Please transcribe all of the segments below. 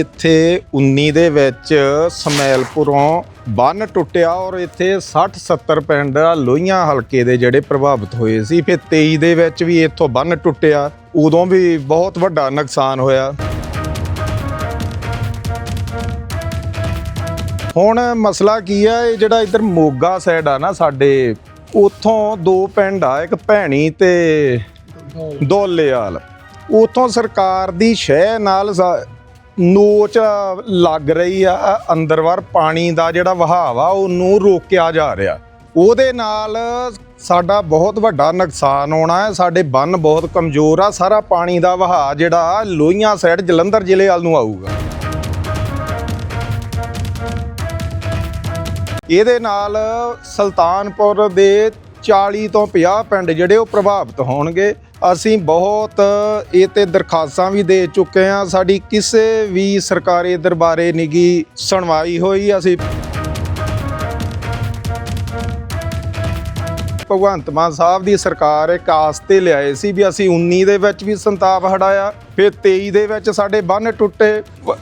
ਇੱਥੇ 19 ਦੇ ਵਿੱਚ ਸਮੈਲਪੁਰੋਂ ਬੰਨ ਟੁੱਟਿਆ ਔਰ ਇੱਥੇ 60 70 ਪਿੰਡ ਲੋਹੀਆਂ ਹਲਕੇ ਦੇ ਜਿਹੜੇ ਪ੍ਰਭਾਵਿਤ ਹੋਏ ਸੀ। ਫਿਰ 23 ਦੇ ਵਿੱਚ ਵੀ ਇੱਥੋਂ ਬੰਨ ਟੁੱਟਿਆ। ਉਦੋਂ ਵੀ ਬਹੁਤ ਵੱਡਾ ਨੁਕਸਾਨ ਹੋਇਆ। ਹੁਣ ਮਸਲਾ ਕੀ ਆ ਇਹ ਜਿਹੜਾ ਇੱਧਰ ਮੋਗਾ ਸਾਈਡ ਆ ਨਾ ਸਾਡੇ ਉੱਥੋਂ ਦੋ ਪਿੰਡ ਆ ਇੱਕ ਭੈਣੀ ਤੇ ਦੋਲੇਵਾਲ। ਉਥੋਂ ਸਰਕਾਰ ਦੀ ਸ਼ਹਿ ਨਾਲ ਨੋਚ ਲੱਗ ਰਹੀ ਆ ਅੰਦਰਵਰ ਪਾਣੀ ਦਾ ਜਿਹੜਾ ਵਹਾਅ ਆ ਉਹਨੂੰ ਰੋਕਿਆ ਜਾ ਰਿਹਾ। ਉਹਦੇ ਨਾਲ ਸਾਡਾ ਬਹੁਤ ਵੱਡਾ ਨੁਕਸਾਨ ਹੋਣਾ ਹੈ, ਸਾਡੇ ਬੰਨ ਬਹੁਤ ਕਮਜ਼ੋਰ ਆ, ਸਾਰਾ ਪਾਣੀ ਦਾ ਵਹਾਅ ਜਿਹੜਾ ਲੋਹੀਆਂ ਸਾਈਡ ਜਲੰਧਰ ਜ਼ਿਲ੍ਹੇ ਵੱਲ ਨੂੰ ਆਊਗਾ। ਇਹਦੇ ਨਾਲ ਸੁਲਤਾਨਪੁਰ ਦੇ 40 ਤੋਂ 50 ਪਿੰਡ ਜਿਹੜੇ ਉਹ ਪ੍ਰਭਾਵਿਤ ਹੋਣਗੇ। ਅਸੀਂ ਬਹੁਤ ਇਹ ਤੇ ਦਰਖਾਸਤਾਂ ਵੀ ਦੇ ਚੁੱਕੇ ਹਾਂ। ਸਾਡੀ ਕਿਸੇ ਵੀ ਸਰਕਾਰੀ ਦਰਬਾਰੇ ਨਿਗੀ ਸੁਣਵਾਈ ਹੋਈ ਅਸੀਂ। ਭਗਵੰਤ ਮਾਨ ਸਾਹਿਬ ਦੀ ਸਰਕਾਰ ਇੱਕ ਆਸ ਤੇ ਲਿਆਏ ਸੀ ਵੀ ਅਸੀਂ 19 ਦੇ ਵਿੱਚ ਵੀ ਸੰਤਾਪ ਹਟਾਇਆ ਫਿਰ 23 ਦੇ ਵਿੱਚ ਸਾਡੇ ਬੰਨ ਟੁੱਟੇ ਵ-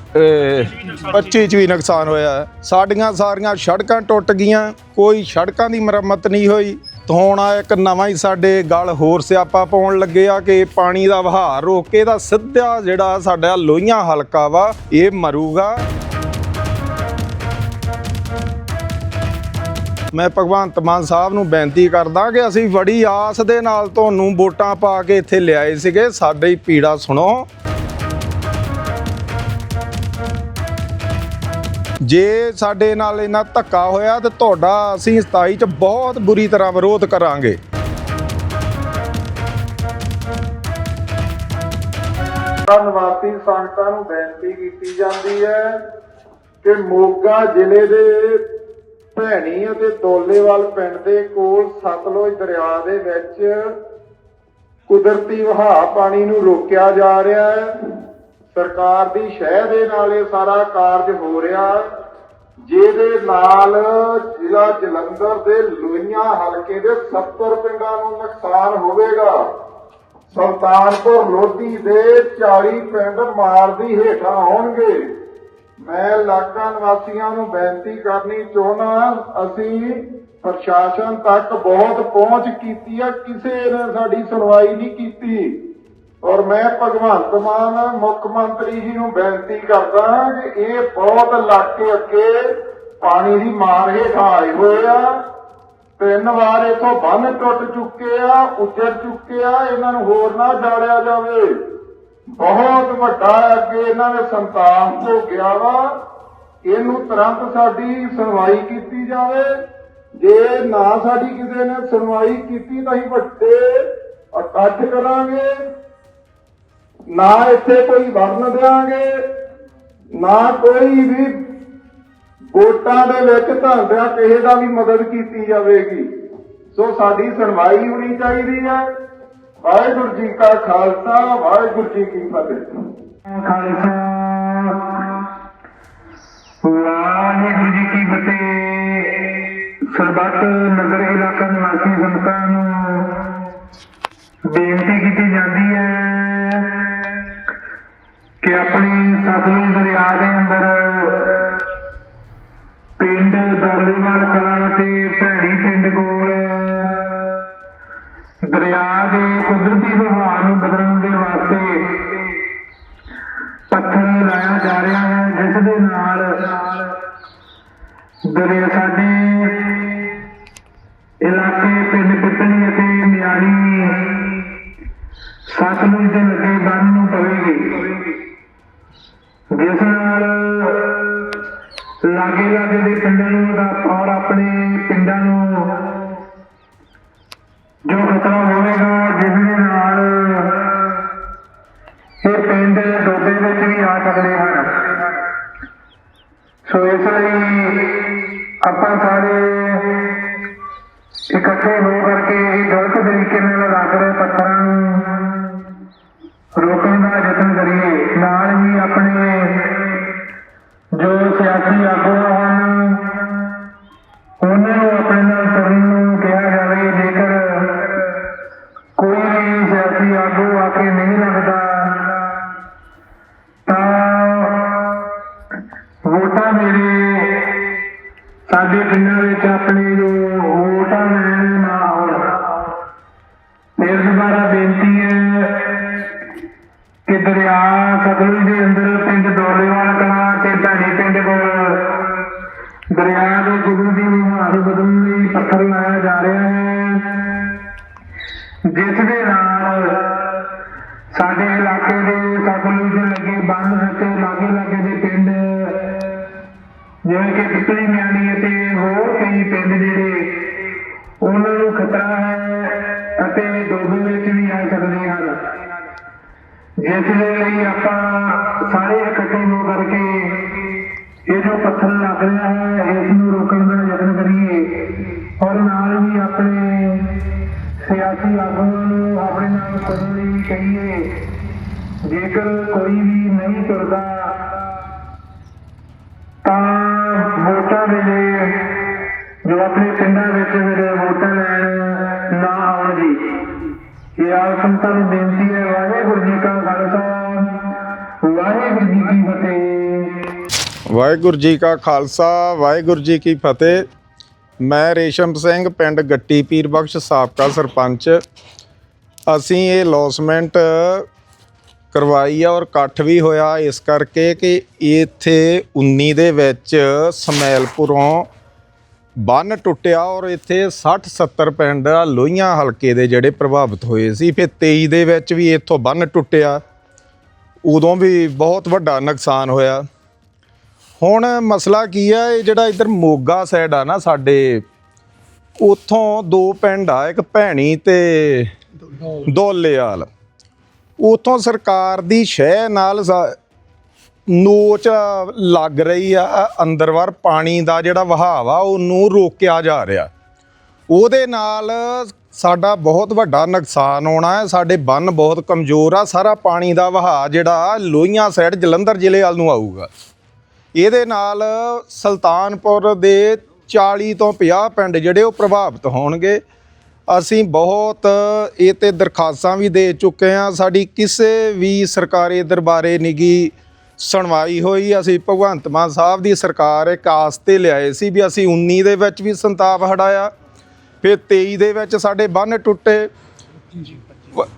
25 ਚ ਵੀ ਨੁਕਸਾਨ ਹੋਇਆ। ਸਾਡੀਆਂ ਸਾਰੀਆਂ ਸੜਕਾਂ ਟੁੱਟ ਗਈਆਂ, ਕੋਈ ਸੜਕਾਂ ਦੀ ਮੁਰੰਮਤ ਨਹੀਂ ਹੋਈ। ਹੁਣ ਆ, ਇੱਕ ਨਵਾਂ ਹੀ ਸਾਡੇ ਗਲ ਹੋਰ ਸਿਆਪਾ ਪਾਉਣ ਲੱਗੇ ਆ ਕਿ ਪਾਣੀ ਦਾ ਵਹਾਅ ਰੋਕ ਕੇ ਦਾ ਸਿੱਧਾ ਜਿਹੜਾ ਸਾਡਾ ਲੋਹੀਆਂ ਹਲਕਾ ਵਾ, ਇਹ ਮਰੂਗਾ। ਮੈਂ ਭਗਵੰਤ ਮਾਨ ਸਾਹਿਬ ਨੂੰ ਬੇਨਤੀ ਕਰਦਾ ਕਿ ਅਸੀਂ ਬੜੀ ਆਸ ਦੇ ਨਾਲ ਤੁਹਾਨੂੰ ਵੋਟਾਂ ਪਾ ਕੇ ਇੱਥੇ ਲਿਆਏ ਸੀਗੇ, ਸਾਡੇ ਹੀ ਪੀੜਾ ਸੁਣੋ। ਜੇ ਸਾਡੇ ਨਾਲ ਇਹਨਾਂ ਧੱਕਾ ਹੋਇਆ ਤੇ ਤੁਹਾਡਾ ਅਸੀਂ 27 ਚ ਬਹੁਤ ਬੁਰੀ ਤਰ੍ਹਾਂ ਵਿਰੋਧ ਕਰਾਂਗੇ। ਨਿਵਾਸੀ ਸੰਗਤਾਂ ਨੂੰ ਬੇਨਤੀ ਕੀਤੀ ਜਾਂਦੀ ਹੈ ਕਿ ਮੋਗਾ ਜ਼ਿਲ੍ਹੇ ਦੇ ਭੈਣੀ ਅਤੇ ਦੋਲੇਵਾਲ ਪਿੰਡ ਦੇ ਕੋਲ ਸਤਲੁਜ ਦਰਿਆ ਦੇ ਵਿੱਚ ਕੁਦਰਤੀ ਵਹਾਅ ਪਾਣੀ ਨੂੰ ਰੋਕਿਆ ਜਾ ਰਿਹਾ ਹੈ। ਸਰਕਾਰ ਦੀ ਸ਼ਹਿ ਦੇ ਨਾਲ ਇਹ ਸਾਰਾ ਕਾਰਜ ਹੋ ਰਿਹਾ, ਜਿਹਦੇ ਨਾਲ ਜ਼ਿਲ੍ਹਾ ਜਲੰਧਰ ਦੇ ਲੋਹੀਆਂ ਹਲਕੇ ਦੇ 70 ਪਿੰਡਾਂ ਨੂੰ ਨੁਕਸਾਨ ਹੋਵੇਗਾ। ਸੁਲਤਾਨਪੁਰ ਲੋਧੀ ਦੇ 40 ਪਿੰਡ ਮਾਰ ਦੀ ਹੇਠਾਂ ਆਉਣਗੇ। ਮੈਂ ਇਲਾਕਾ ਨਿਵਾਸੀਆਂ ਨੂੰ ਬੇਨਤੀ ਕਰਨੀ ਚਾਹੁੰਦਾ ਅਸੀਂ ਪ੍ਰਸ਼ਾਸਨ ਤੱਕ ਬਹੁਤ ਪਹੁੰਚ ਕੀਤੀ ਹੈ ਕਿਸੇ ਨੇ ਸਾਡੀ ਸੁਣਵਾਈ ਨਹੀਂ ਕੀਤੀ। ਔਰ ਮੈਂ ਭਗਵੰਤ ਮਾਨ ਮੁੱਖ ਮੰਤਰੀ ਜੀ ਨੂੰ ਬੇਨਤੀ ਕਰਦਾ ਕਿ ਇਹ ਬਹੁਤ ਇਲਾਕੇ ਅੱਗੇ ਪਾਣੀ ਦੀ ਮਾਰ ਹੇਠਾਂ ਆਏ ਹੋਏ ਆ। ਤਿੰਨ ਵਾਰ ਇਥੋਂ ਬੰਨ ਟੁੱਟ ਚੁੱਕੇ ਆ, ਉੱਜੜ ਚੁੱਕੇ ਆ, ਇਹਨਾਂ ਨੂੰ ਹੋਰ ਨਾ ਜਾੜਿਆ ਜਾਵੇ। ਬਹੁਤ ਵੱਡਾ ਅੱਗੇ ਇਹਨਾਂ ਨੇ ਸੰਤਾਪ ਹੋ ਗਿਆ ਵਾ। ਇਹਨੂੰ ਤੁਰੰਤ ਸਾਡੀ ਸੁਣਵਾਈ ਕੀਤੀ ਜਾਵੇ। ਜੇ ਨਾ ਸਾਡੀ ਕਿਸੇ ਨੇ ਸੁਣਵਾਈ ਕੀਤੀ ਤਾਂ ਹੀ ਵੱਡੇ ਇਕੱਠ ਕਰਾਂਗੇ। ਨਾ ਇੱਥੇ ਕੋਈ ਵਰਨ ਦੇਾਂਗੇ ਨਾ ਕੋਈ ਵੀ ਵੋਟਾਂ ਦੇ ਵਿੱਚ ਧਾਂਦਿਆਂ ਕਿਸੇ ਦਾ ਵੀ ਮਦਦ ਕੀਤੀ ਜਾਵੇਗੀ। ਸੋ ਸਾਡੀ ਸੁਣਵਾਈ ਹੋਣੀ ਚਾਹੀਦੀ ਹੈ। ਵਾਹਿਗੁਰੂ ਜੀ ਕਾ ਖਾਲਸਾ, ਵਾਹਿਗੁਰੂ ਜੀ ਕੀ ਫਤਿਹ। ਖਾਲਸਾ। ਵਾਹਿਗੁਰੂ ਜੀ ਕੀ ਫਤਿਹ। ਸਰਬੱਤ ਨਗਰ ਇਲਾਕਾ ਨਿਵਾਸੀ ਸੰਗਤਾਂ ਨੂੰ ਬੇਨਤੀ ਕੀਤੀ ਜਾਂਦੀ ਪੱਥਰ ਲਾਇਆ ਜਾ ਰਿਹਾ ਹੈ, ਜਿਸ ਦੇ ਨਾਲ ਦਰਿਆ ਸਾਡੇ ਇਲਾਕੇ ਪਿੰਡ ਪਿੱਤਲੀ ਅਤੇ ਮਿਆਣੀ ਸਤਲੁਜ ਦੇ ਲੱਗੇ ਬੰਨ ਨੂੰ ਪਵੇਗੀ, ਜਿਸ ਨਾਲ ਲਾਗੇ ਲਾਗੇ ਦੇ ਪਿੰਡਾਂ ਨੂੰ ਦਾ ਆਪਾਂ ਸਾਰੇ ਇਕੱਠੇ ਹੋ ਕਰਕੇ ਇਹ ਗਲਤ ਤਰੀਕੇ ਨਾਲ ਲੱਗ ਰਹੇ ਪੱਥਰਾਂ ਨੂੰ ਰੋਕਣ ਦਾ ਯਤਨ ਕਰੀਏ। ਨਾਲ ਹੀ ਆਪਣੇ ਜੋ ਸਿਆਸੀ ਆਗੂ ਹਨ, ਉਹਨਾਂ ਕਿ ਦਰਿਆ ਦੇ ਅੰਦਰ ਪਿੰਡ ਦੋਲੇਵਾਲ ਕਲਾਂ ਤੇ ਢਾਣੀ ਪਿੰਡ ਕੋਲ। ਦਰਿਆ ਦੇ ਗੁਰੂ ਦੀ ਨਿਹਾਰ ਬਦਲਣ ਲਈ ਪੱਥਰ ਲਾਇਆ ਜਾ ਰਿਹਾ ਹੈ। ਜਿਸ ਦੇ ਨਾਲ ਸਾਡੇ ਇਲਾਕੇ ਦੇ ਸਤਲੁਜ ਦੇ ਲੱਗੇ ਬੰਦ ਅਤੇ ਲਾਗੇ ਲਾਗੇ ਦੇ ਪਿੰਡ, ਜਿਵੇਂ ਕਿ ਪਿਪਲੀ ਮਿਆਣੀ ਅਤੇ ਹੋਰ ਕਈ ਪਿੰਡ ਜਿਹੜੇ, ਉਹਨਾਂ ਨੂੰ ਖਤਰਾ ਹੈ ਇਸ ਦੇ ਲਈ ਆਪਾਂ ਸਾਰੇ ਇਕੱਠੇ ਹੋ ਕਰਕੇ ਇਹ ਜੋ ਪੱਥਰ ਲੱਗ ਰਿਹਾ ਹੈ, ਇਸ ਨੂੰ ਰੋਕਣ ਦਾ ਯਤਨ ਕਰੀਏ ਔਰ ਨਾਲ ਹੀ ਆਪਣੇ ਸਿਆਸੀ ਆਗੂਆਂ ਨੂੰ ਆਪਣੇ ਨਾਲ ਕਰਨ ਲਈ ਕਹੀਏ, ਜੇਕਰ ਕੋਈ ਵੀ ਨਹੀਂ ਤੁਰਦਾ, ਤਾਂ ਵੋਟਾਂ ਵੇਲੇ ਜੋ ਆਪਣੇ ਪਿੰਡਾਂ ਵਿੱਚ ਜਿਹੜੇ ਵੋਟਾਂ ਲੈਣ ਇਹ ਸੰਤਾਂ ਨੂੰ ਬੇਨਤੀ ਹੈ, ਵਾਹਿਗੁਰੂ ਜੀ ਕਾ ਖਾਲਸਾ, ਵਾਹਿਗੁਰੂ ਜੀ ਕੀ ਫਤਿਹ। ਵਾਹਿਗੁਰੂ ਜੀ ਕਾ ਖਾਲਸਾ, ਵਾਹਿਗੁਰੂ ਜੀ ਕੀ ਫਤਿਹ। ਮੈਂ ਰੇਸ਼ਮ ਸਿੰਘ, ਪਿੰਡ ਗੱਟੀ ਪੀਰ ਬਖਸ਼, ਸਾਬਕਾ ਸਰਪੰਚ। ਅਸੀਂ ਇਹ ਲੌਸਮੈਂਟ ਕਰਵਾਈ ਆ ਔਰ ਇਕੱਠ ਵੀ ਹੋਇਆ ਇਸ ਕਰਕੇ ਕਿ ਇੱਥੇ 19 ਦੇ ਵਿੱਚ ਸਮੈਲਪੁਰੋਂ ਬੰਨ ਟੁੱਟਿਆ ਔਰ ਇੱਥੇ 60 70 ਪਿੰਡ ਆ ਲੋਹੀਆਂ ਹਲਕੇ ਦੇ ਜਿਹੜੇ ਪ੍ਰਭਾਵਿਤ ਹੋਏ ਸੀ। ਫਿਰ 23 ਦੇ ਵਿੱਚ ਵੀ ਇੱਥੋਂ ਬੰਨ ਟੁੱਟਿਆ। ਉਦੋਂ ਵੀ ਬਹੁਤ ਵੱਡਾ ਨੁਕਸਾਨ ਹੋਇਆ। ਹੁਣ ਮਸਲਾ ਕੀ ਆ ਇਹ ਜਿਹੜਾ ਇਧਰ ਮੋਗਾ ਸਾਈਡ ਆ ਨਾ ਸਾਡੇ ਉਥੋਂ ਦੋ ਪਿੰਡ ਆ ਇੱਕ ਭੈਣੀ ਤੇ ਦੋਲੇਵਾਲ ਉਥੋਂ ਸਰਕਾਰ ਦੀ ਸ਼ਹਿ ਨਾਲ ਨੋਚ ਲੱਗ ਰਹੀ ਆ ਅੰਦਰਵਰ ਪਾਣੀ ਦਾ ਜਿਹੜਾ ਵਹਾਅ ਆ, ਉਹਨੂੰ ਰੋਕਿਆ ਜਾ ਰਿਹਾ। ਉਹਦੇ ਨਾਲ ਸਾਡਾ ਬਹੁਤ ਵੱਡਾ ਨੁਕਸਾਨ ਹੋਣਾ ਹੈ, ਸਾਡੇ ਬੰਨ ਬਹੁਤ ਕਮਜ਼ੋਰ ਆ, ਸਾਰਾ ਪਾਣੀ ਦਾ ਵਹਾਅ ਜਿਹੜਾ ਲੋਹੀਆਂ ਸਾਈਡ ਜਲੰਧਰ ਜ਼ਿਲ੍ਹੇ ਵੱਲ ਨੂੰ ਆਊਗਾ। ਇਹਦੇ ਨਾਲ ਸੁਲਤਾਨਪੁਰ ਦੇ 40 ਤੋਂ 50 ਪਿੰਡ ਜਿਹੜੇ ਉਹ ਪ੍ਰਭਾਵਿਤ ਹੋਣਗੇ। ਅਸੀਂ ਬਹੁਤ ਇਹ ਤੇ ਦਰਖਾਸਤਾਂ ਵੀ ਦੇ ਚੁੱਕੇ ਹਾਂ, ਸਾਡੀ ਕਿਸੇ ਵੀ ਸਰਕਾਰੀ ਦਰਬਾਰੇ ਨਿਗੀ ਸੁਣਵਾਈ ਹੋਈ। ਅਸੀਂ ਭਗਵੰਤ ਮਾਨ ਸਾਹਿਬ ਦੀ ਸਰਕਾਰ ਇੱਕ ਆਸ ਤੇ ਲਿਆਏ ਸੀ ਵੀ ਅਸੀਂ 19 ਦੇ ਵਿੱਚ ਵੀ ਸੰਤਾਪ ਹਟਾਇਆ, ਫਿਰ 23 ਦੇ ਵਿੱਚ ਸਾਡੇ ਬੰਨ ਟੁੱਟੇ। ਵ-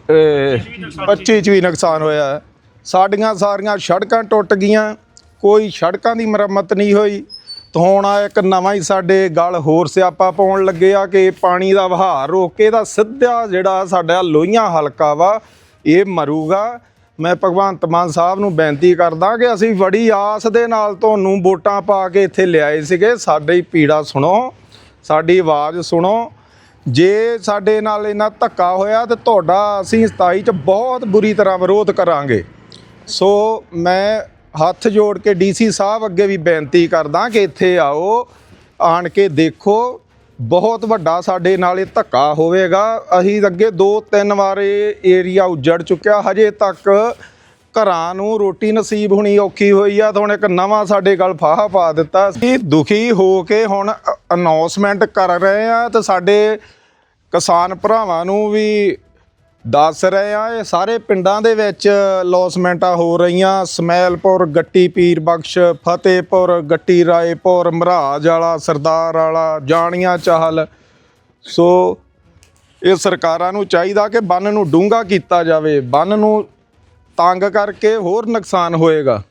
25 ਚ ਵੀ ਨੁਕਸਾਨ ਹੋਇਆ। ਸਾਡੀਆਂ ਸਾਰੀਆਂ ਸੜਕਾਂ ਟੁੱਟ ਗਈਆਂ, ਕੋਈ ਸੜਕਾਂ ਦੀ ਮੁਰੰਮਤ ਨਹੀਂ ਹੋਈ। ਤਾਂ ਹੁਣ ਆ ਇੱਕ ਨਵਾਂ ਹੀ ਸਾਡੇ ਗਲ ਹੋਰ ਸਿਆਪਾ ਪਾਉਣ ਲੱਗੇ ਆ ਕਿ ਪਾਣੀ ਦਾ ਵਹਾਅ ਰੋਕ ਕੇ ਦਾ ਸਿੱਧਾ ਜਿਹੜਾ ਸਾਡਾ ਲੋਹੀਆਂ ਹਲਕਾ ਵਾ, ਇਹ ਮਰੂਗਾ। ਮੈਂ ਭਗਵੰਤ ਮਾਨ ਸਾਹਿਬ ਨੂੰ ਬੇਨਤੀ ਕਰਦਾ ਕਿ ਅਸੀਂ ਬੜੀ ਆਸ ਦੇ ਨਾਲ ਤੁਹਾਨੂੰ ਵੋਟਾਂ ਪਾ ਕੇ ਇੱਥੇ ਲਿਆਏ ਸੀਗੇ। ਸਾਡੀ ਪੀੜਾ ਸੁਣੋ, ਸਾਡੀ ਆਵਾਜ਼ ਸੁਣੋ। ਜੇ ਸਾਡੇ ਨਾਲ ਇਹਨਾਂ ਧੱਕਾ ਹੋਇਆ ਤੇ ਤੁਹਾਡਾ ਅਸੀਂ 27 ਚ ਬਹੁਤ ਬੁਰੀ ਤਰ੍ਹਾਂ ਵਿਰੋਧ ਕਰਾਂਗੇ। ਸੋ ਮੈਂ ਹੱਥ ਜੋੜ ਕੇ ਡੀਸੀ ਸਾਹਿਬ ਅੱਗੇ ਵੀ ਬੇਨਤੀ ਕਰਦਾ ਕਿ ਇੱਥੇ ਆਓ, ਆਣ ਕੇ ਦੇਖੋ ਬਹੁਤ ਵੱਡਾ ਸਾਡੇ ਨਾਲ ਇਹ ਧੱਕਾ ਹੋਵੇਗਾ। ਅਸੀਂ ਅੱਗੇ ਦੋ ਤਿੰਨ ਵਾਰ ਇਹ ਏਰੀਆ ਉਜੜ ਚੁੱਕਿਆ। ਹਜੇ ਤੱਕ ਘਰਾਂ ਨੂੰ ਰੋਟੀ ਨਸੀਬ ਹੋਣੀ ਔਖੀ ਹੋਈ ਆ ਤਾਂ ਹੁਣ ਇੱਕ ਨਵਾਂ ਸਾਡੇ ਗਲ ਫਾਹਾ ਪਾ ਦਿੱਤਾ। ਅਸੀਂ ਦੁਖੀ ਹੋ ਕੇ ਹੁਣ ਅਨਾਉਂਸਮੈਂਟ ਕਰ ਰਹੇ ਆ ਤੇ ਸਾਡੇ ਕਿਸਾਨ ਭਰਾਵਾਂ ਨੂੰ ਵੀ ਦੱਸ ਰਹੇ ਆ ਇਹ ਸਾਰੇ ਪਿੰਡਾਂ ਦੇ ਵਿੱਚ ਲੌਸਮੈਂਟਾਂ ਹੋ ਰਹੀਆਂ। ਸਮੈਲਪੁਰ, ਗੱਟੀ ਪੀਰ ਬਖਸ਼, ਫਤਿਹਪੁਰ, ਗੱਟੀ ਰਾਏਪੁਰ, ਮਹਾਰਾਜ ਵਾਲਾ, ਸਰਦਾਰ ਵਾਲਾ, ਜਾਣੀਆਂ ਚਾਹਲ। ਸੋ ਇਹ ਸਰਕਾਰਾਂ ਨੂੰ ਚਾਹੀਦਾ ਕਿ ਬੰਨ ਨੂੰ ਡੂੰਘਾ ਕੀਤਾ ਜਾਵੇ। ਬੰਨ ਨੂੰ ਤੰਗ ਕਰਕੇ ਹੋਰ ਨੁਕਸਾਨ ਹੋਏਗਾ।